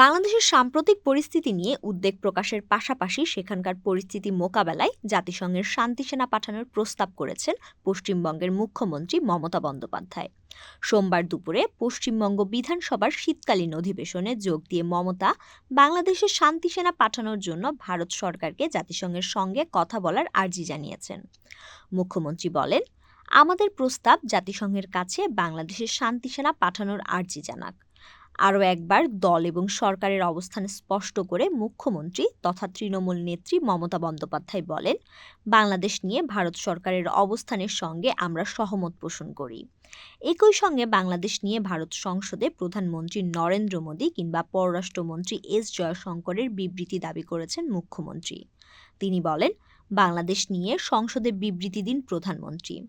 বাংলাদেশের সাম্প্রতিক পরিস্থিতি নিয়ে উদ্বেগ প্রকাশের পাশাপাশি সেখানকার পরিস্থিতি মোকাবেলায় জাতিসংঘের শান্তিসেনা পাঠানোর প্রস্তাব করেছেন পশ্চিমবঙ্গের মুখ্যমন্ত্রী মমতা বন্দ্যোপাধ্যায়। সোমবার দুপুরে পশ্চিমবঙ্গ বিধানসভার শীতকালীন অধিবেশনে যোগ দিয়ে মমতা, বাংলাদেশের শান্তিসেনা পাঠানোর জন্য ভারত সরকারকে জাতিসংঘের সঙ্গে কথা বলার আর্জি জানিয়েছেন। মুখ্যমন্ত্রী বলেন, আমাদের প্রস্তাব জাতিসংঘের কাছে বাংলাদেশের শান্তিসেনা পাঠানোর আর্জি জানাক। আরও একবার দল এবং সরকারের অবস্থান স্পষ্ট করে মুখ্যমন্ত্রী তথা তৃণমূল নেত্রী মমতা বন্দ্যোপাধ্যায় বলেন, বাংলাদেশ নিয়ে ভারত সরকারের অবস্থানের সঙ্গে আমরা সহমত পোষণ করি। একই সঙ্গে বাংলাদেশ নিয়ে ভারত সংসদে প্রধানমন্ত্রী নরেন্দ্র মোদী কিংবা পররাষ্ট্রমন্ত্রী এস জয়শঙ্করের বিবৃতি দাবি করেছেন মুখ্যমন্ত্রী। তিনি বলেন, বাংলাদেশ নিয়ে সংসদে বিবৃতি দিন প্রধানমন্ত্রী।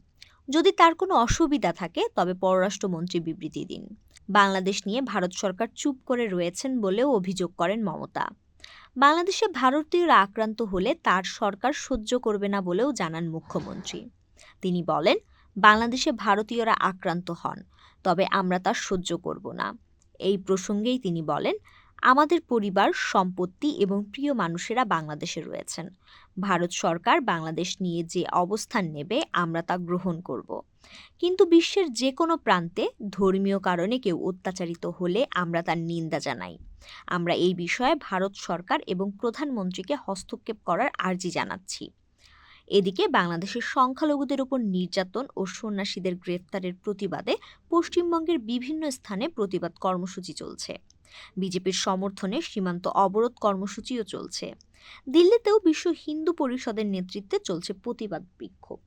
যদি তার কোনো অসুবিধা থাকে, তবে পররাষ্ট্রমন্ত্রী বিবৃতি দিন। বাংলাদেশ নিয়ে ভারত সরকার চুপ করে রয়েছেন বলেও অভিযোগ করেন মমতা। বাংলাদেশে ভারতীয়রা আক্রান্ত হলে তার সরকার সহ্য করবে না বলেও জানান মুখ্যমন্ত্রী। তিনি বলেন, বাংলাদেশে ভারতীয়রা আক্রান্ত হন, তবে আমরা তা সহ্য করব না। এই প্রসঙ্গেই তিনি বলেন আমাদের পরিবার, সম্পত্তি এবং প্রিয় মানুষেরা বাংলাদেশে রয়েছেন। ভারত সরকার বাংলাদেশ নিয়ে যে অবস্থান নেবে, আমরা তা গ্রহণ করব। কিন্তু বিশ্বের যে কোনো প্রান্তে ধর্মীয় কারণে কেউ অত্যাচারিত হলে আমরা তার নিন্দা জানাই। আমরা এই বিষয়ে ভারত সরকার এবং প্রধানমন্ত্রীকে হস্তক্ষেপ করার আর্জি জানাচ্ছি। এদিকে বাংলাদেশের সংখ্যালঘুদের উপর নির্যাতন ও সন্ন্যাসীদের গ্রেফতারের প্রতিবাদে পশ্চিমবঙ্গের বিভিন্ন স্থানে প্রতিবাদ কর্মসূচি চলছে। বিজেপির সমর্থনে সীমান্ত অবরোধ কর্মসূচিও চলছে। দিল্লিতেও বিশ্ব হিন্দু পরিষদের নেতৃত্বে চলছে প্রতিবাদ বিক্ষোভ।